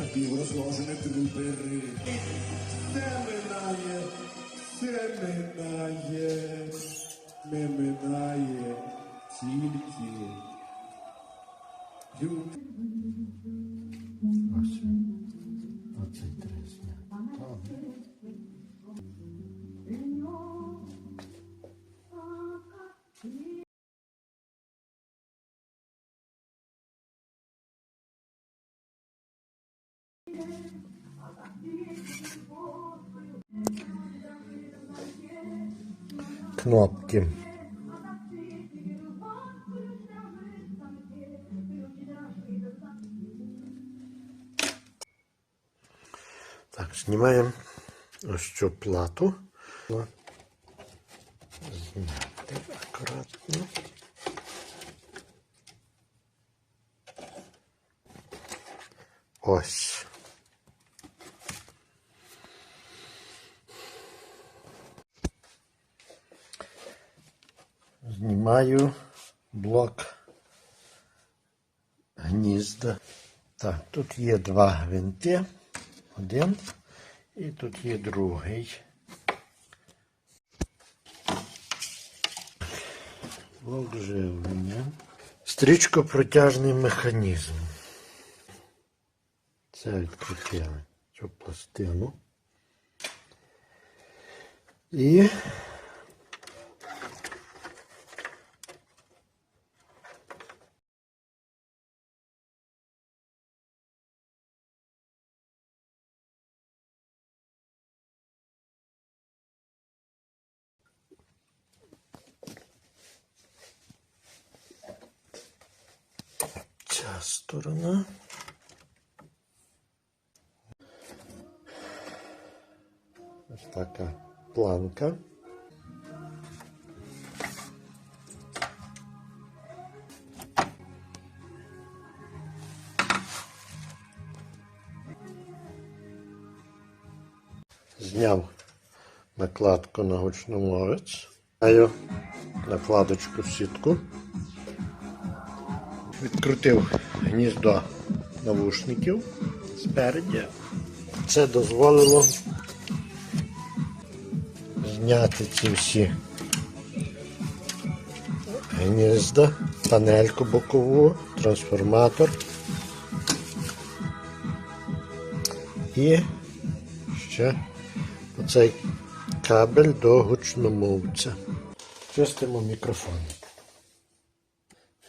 напіврозложені трупери Все минає, все минає, не минає тільки любов. Кнопки. Так, знімаємо ось цю плату. Зняти акуратно. Ось. Знімаю блок гнізда. Так, тут є два гвинти. Один. І тут є другий. Блок живлення. Стрічкопротяжний механізм. Це відкрутили цю пластину. І сторона. Ось така планка. Зняв накладку на гучномовець. Маю накладочку в сітку. Відкрутив гніздо навушників спереді. Це дозволило зняти ці всі гнізда, панельку бокову, трансформатор і ще оцей кабель до гучномовця. Чистимо мікрофон.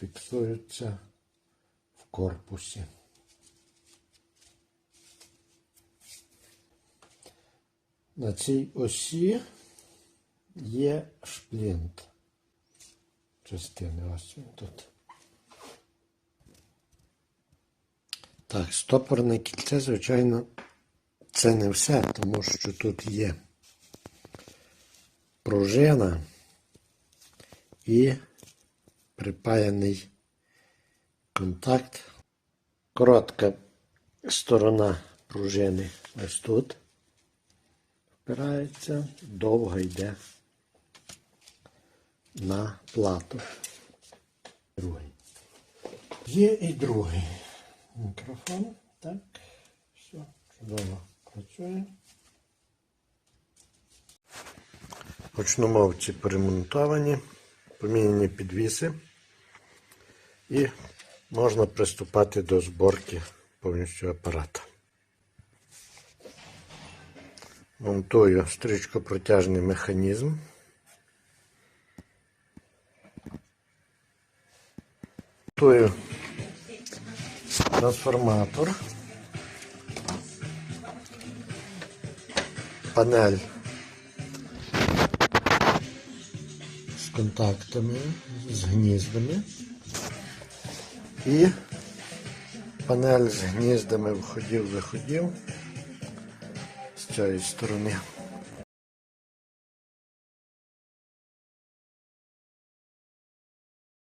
Фіксується в корпусі. На цій осі є шплінт. Частини ось він тут. Так, стопорне кільце, звичайно, це не все, тому що тут є пружина і припаяний контакт. Коротка сторона пружини ось тут впирається, довго йде на плату. Другий. Є і другий мікрофон. Так, все, чудово працює. Гучномовці перемонтовані, поміняні підвіси. І можна приступати до зборки повністю апарата. Монтую стрічкопротяжний механізм. Монтую трансформатор. Панель з контактами, з гніздами. І панель з гніздами входів-виходів з цієї сторони.